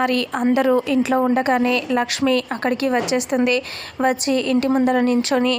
విహారి అందరూ ఇంట్లో ఉండగానే లక్ష్మి అక్కడికి వచ్చేస్తుంది. వచ్చి ఇంటి ముందర నించొని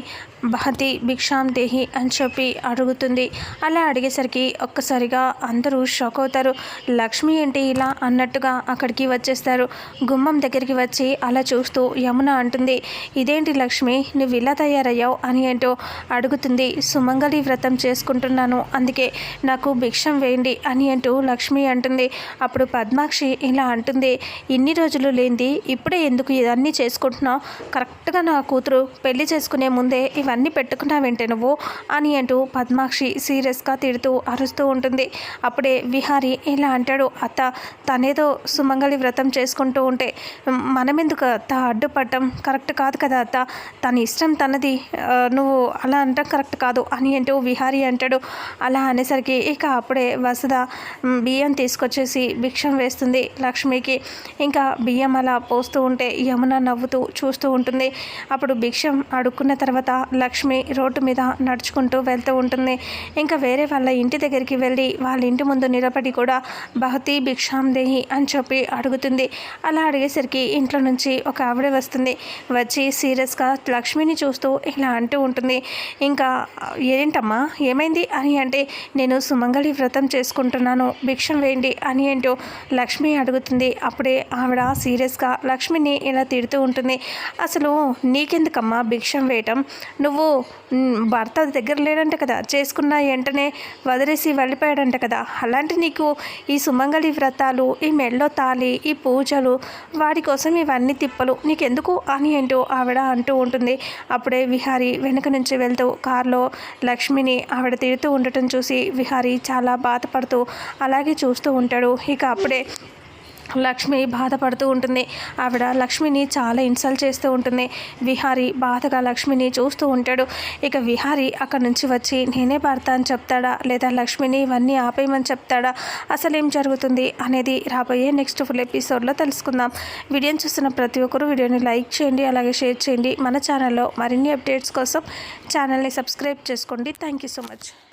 బహతి భిక్షాం దేహి అని చెప్పి అడుగుతుంది. అలా అడిగేసరికి ఒక్కసారిగా అందరూ షాక్ అవుతారు. లక్ష్మి ఏంటి ఇలా అన్నట్టుగా అక్కడికి వచ్చేస్తారు. గుమ్మం దగ్గరికి వచ్చి అలా చూస్తూ యమున అంటుంది ఇదేంటి లక్ష్మి నువ్వు ఇలా తయారయ్యావు అని ఏంటో అడుగుతుంది. సుమంగళి వ్రతం చేసుకుంటున్నాను అందుకే నాకు భిక్షం వేయండి అని అంటూ లక్ష్మి అంటుంది. అప్పుడు పద్మాక్షి ఇలా అంటుంది ఇన్ని రోజులు లేనిది ఇప్పుడే ఎందుకు ఇవన్నీ చేసుకుంటున్నావు? కరెక్ట్గా నా కూతురు పెళ్ళి చేసుకునే ముందే ఇవన్నీ పెట్టుకున్నావేంటే నువ్వు అని అంటూ పద్మాక్షి సీరియస్గా తిడుతూ అరుస్తూ ఉంటుంది. అప్పుడే విహారి ఇలా అంటాడు అత్త తనేదో సుమంగళి వ్రతం చేసుకుంటూ ఉంటే మనమెందుకు అత్త అడ్డుపడటం కరెక్ట్ కాదు కదా అత్త తన ఇష్టం తనది నువ్వు అలా అంటాం కరెక్ట్ కాదు అని అంటూ విహారి అంటాడు. అలా అనేసరికి ఇక అప్పుడే వసుధ బియ్యం తీసుకొచ్చేసి భిక్షం వేస్తుంది లక్ష్మికి. ఇంకా బియ్యం అలా పోస్తూ ఉంటే యమున నవ్వుతూ చూస్తూ ఉంటుంది. అప్పుడు భిక్షం అడుక్కున్న తర్వాత లక్ష్మి రోడ్డు మీద నడుచుకుంటూ వెళ్తూ ఉంటుంది. ఇంకా వేరే వాళ్ళ ఇంటి దగ్గరికి వెళ్ళి వాళ్ళ ఇంటి ముందు నిలబడి కూడా బహుతి భిక్షాం దేహి అని చెప్పి అడుగుతుంది. అలా అడిగేసరికి ఇంట్లో నుంచి ఒక ఆవిడ వస్తుంది. వచ్చి సీరియస్గా లక్ష్మిని చూస్తూ ఇలా అంటూ ఉంటుంది. ఇంకా ఏంటమ్మా ఏమైంది? అని అంటే నేను సుమంగళి వ్రతం చేసుకుంటున్నాను. భిక్షం వేయండి అని ఏంటో లక్ష్మి అడుగుతుంది. అప్పుడు ఆవిడ సీరియస్గా లక్ష్మిని ఇలా తిడుతూ ఉంటుంది. అసలు నీకెందుకమ్మా భిక్షం వేయటం? నువ్వు భర్త దగ్గర లేడంట కదా? చేసుకున్న వెంటనే వదిలేసి వెళ్ళిపోయాడంట కదా? అలాంటి నీకు ఈ సుమంగళి వ్రతాలు ఈ మెళ్ళో తాలి ఈ పూజలు వాడి కోసం ఇవన్నీ తిప్పలు నీకెందుకు అని ఏంటో ఆవిడ అంటూ ఉంటుంది. అప్పుడే విహారి వెనుక నుంచి వెళ్తూ కారులో లక్ష్మిని ఆవిడ తిడుతూ ఉండటం చూసి విహారి చాలా బాధపడుతూ అలాగే చూస్తూ ఉంటాడు. ఇక అప్పుడే లక్ష్మి బాధపడుతూ ఉంటుంది. ఆవిడ లక్ష్మిని చాలా ఇన్సల్ట్ చేస్తూ ఉంటుంది. విహారి బాధగా లక్ష్మిని చూస్తూ ఉంటాడు. ఇక విహారి అక్కడి నుంచి వచ్చి నేనే భర్త అని చెప్తాడా? లేదా లక్ష్మిని ఇవన్నీ ఆపేయమని చెప్తాడా? అసలు ఏం జరుగుతుంది? అనేది రాబోయే నెక్స్ట్ ఫుల్ ఎపిసోడ్లో తెలుసుకుందాం. వీడియోని చూస్తున్న ప్రతి ఒక్కరూ వీడియోని లైక్ చేయండి అలాగే షేర్ చేయండి. మన ఛానల్లో మరిన్ని అప్డేట్స్ కోసం ఛానల్ని సబ్స్క్రైబ్ చేసుకోండి. Thank you so much